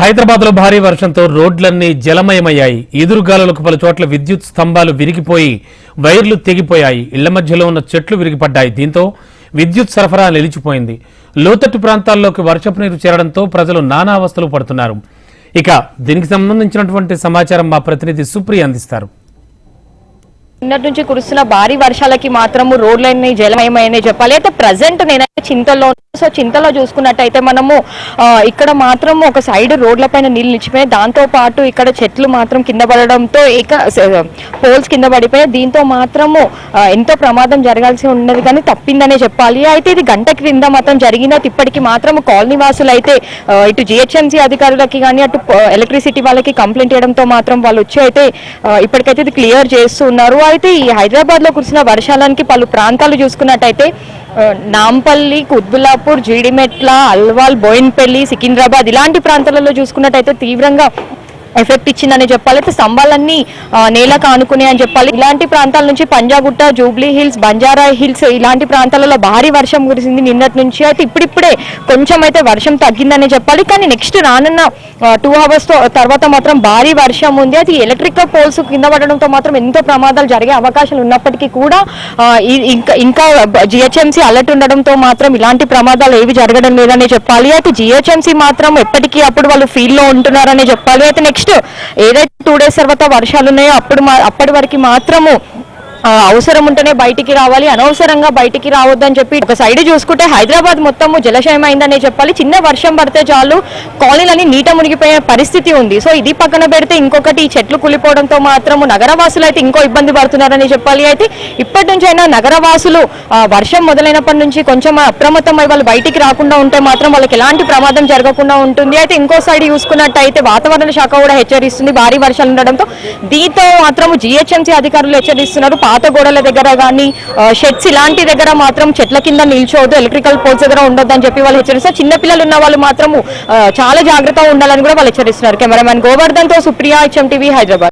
హైదరాబాద్లో భారీ వర్షంతో రోడ్లన్నీ జలమయమయ్యాయి. ఎదురుగాలులకు పలు చోట్ల విద్యుత్ స్తంభాలు విరిగిపోయి వైర్లు తెగిపోయాయి. ఇళ్ళ మధ్యలో ఉన్న చెట్లు విరిగిపడ్డాయి. దీంతో విద్యుత్ సరఫరా నిలిచిపోయింది. లోతట్టు ప్రాంతాల్లోకి వర్షపు నీరు చేరడంతో ప్రజలు నానా అవస్థలు పడుతున్నారు. ఇక దీనికి సంబంధించినటువంటి సమాచారం మా ప్రతినిధి సుప్రియ అందిస్తారు. నిన్నటి నుంచి కురుస్తున్న భారీ వర్షాలకి మాత్రము రోడ్లన్నీ జలమయమని చెప్పాలి. అయితే ప్రజెంట్ నేనైతే చింతలో సో చింతలో చూసుకున్నట్టయితే మనము ఇక్కడ మాత్రం ఒక సైడ్ రోడ్ల పైన నీళ్ళు నిలిచిపోయాయి దాంతో పాటు ఇక్కడ చెట్లు మాత్రం కింద పడడంతో ఏక పోల్స్ కింద పడిపోయాయి దీంతో మాత్రము ఎంతో ప్రమాదం జరగాల్సి ఉన్నది కానీ తప్పిందనే చెప్పాలి. అయితే ఇది గంట క్రింద మాత్రం జరిగినది ఇప్పటికి మాత్రం కాలనీ వాసులు అయితే ఇటు జిహెచ్ఎంసీ అధికారులకి కానీ అటు ఎలక్ట్రిసిటీ వాళ్ళకి కంప్లైంట్ చేయడంతో మాత్రం వాళ్ళు వచ్చి అయితే ఇప్పటికైతే ఇది క్లియర్ చేస్తున్నారు అయితే ఈ హైదరాబాద్లో కురిసిన వర్షాలకి పలు ప్రాంతాలు చూసుకున్నట్టయితే నాంపల్లి కుత్బుల్లాపూర్ జీడిమెట్ల అల్వాల్ బోయిన్పల్లి సికింద్రాబాద్ ఇలాంటి ప్రాంతాలలో చూసుకున్నట్టయితే తీవ్రంగా ఎఫెక్ట్ ఇచ్చిందని చెప్పాలి. అయితే స్తంభాలన్నీ నేలకు ఆనుకునే అని చెప్పాలి. ఇలాంటి ప్రాంతాల నుంచి Panjagutta Jubilee hills Banjara hills ఇలాంటి ప్రాంతాలలో భారీ వర్షం కురిసింది నిన్నటి నుంచి. అయితే ఇప్పుడిప్పుడే కొంచెం అయితే వర్షం తగ్గిందని చెప్పాలి. కానీ నెక్స్ట్ రానున్న టూ అవర్స్ తర్వాత మాత్రం భారీ వర్షం ఉంది. అది ఎలక్ట్రికల్ పోల్స్ కింద పడడంతో మాత్రం ఎంతో ప్రమాదాలు జరిగే అవకాశాలు ఉన్నప్పటికీ కూడా ఇంకా ఇంకా జిహెచ్ఎంసీ అలర్ట్ ఉండడంతో మాత్రం ఇలాంటి ప్రమాదాలు ఏవి జరగడం లేదని చెప్పాలి. అయితే జిహెచ్ఎంసీ మాత్రం ఎప్పటికీ అప్పుడు వాళ్ళు ఫీల్లో ఉంటున్నారని చెప్పాలి. అయితే నెక్స్ట్ ఏదైతే టూ డేస్ తర్వాత వర్షాలు ఉన్నాయో అప్పుడు అప్పటి వరకు మాత్రము అవసరం ఉంటేనే బయటికి రావాలి అనవసరంగా బయటికి రావద్దని చెప్పి ఒక సైడ్ చూసుకుంటే హైదరాబాద్ మొత్తము జలశయం అయిందనే చెప్పాలి. చిన్న వర్షం పడితే చాలు కాలనీలన్నీ నీట మునిగిపోయే పరిస్థితి ఉంది. సో ఇది పక్కన పెడితే ఇంకొకటి ఈ చెట్లు కులిపోవడంతో మాత్రము నగరవాసులు అయితే ఇంకో ఇబ్బంది పడుతున్నారని చెప్పాలి. అయితే ఇప్పటి నుంచి అయినా నగరవాసులు వర్షం మొదలైనప్పటి నుంచి కొంచెం అప్రమత్తమై వాళ్ళు బయటికి రాకుండా ఉంటే మాత్రం వాళ్ళకి ఎలాంటి ప్రమాదం జరగకుండా ఉంటుంది. అయితే ఇంకో సైడ్ చూసుకున్నట్టయితే వాతావరణ శాఖ కూడా హెచ్చరిస్తుంది. భారీ వర్షాలు ఉండడంతో దీంతో మాత్రం జిహెచ్ఎంసీ అధికారులు హెచ్చరిస్తున్నారు. పాత గోడల దగ్గర కానీ షెడ్స్ ఇలాంటి దగ్గర మాత్రం చెట్ల కింద నిల్చోవద్దు ఎలక్ట్రికల్ పోల్స్ దగ్గర ఉండొద్దు అని చెప్పి వాళ్ళు హెచ్చరిస్తారు. చిన్నపిల్లలు ఉన్న వాళ్ళు మాత్రము చాలా జాగ్రత్తగా ఉండాలని కూడా వాళ్ళు హెచ్చరిస్తున్నారు. కెమెరామెన్ గోవర్ధన్తో సుప్రియా హెచ్ఎం టీవీ హైదరాబాద్.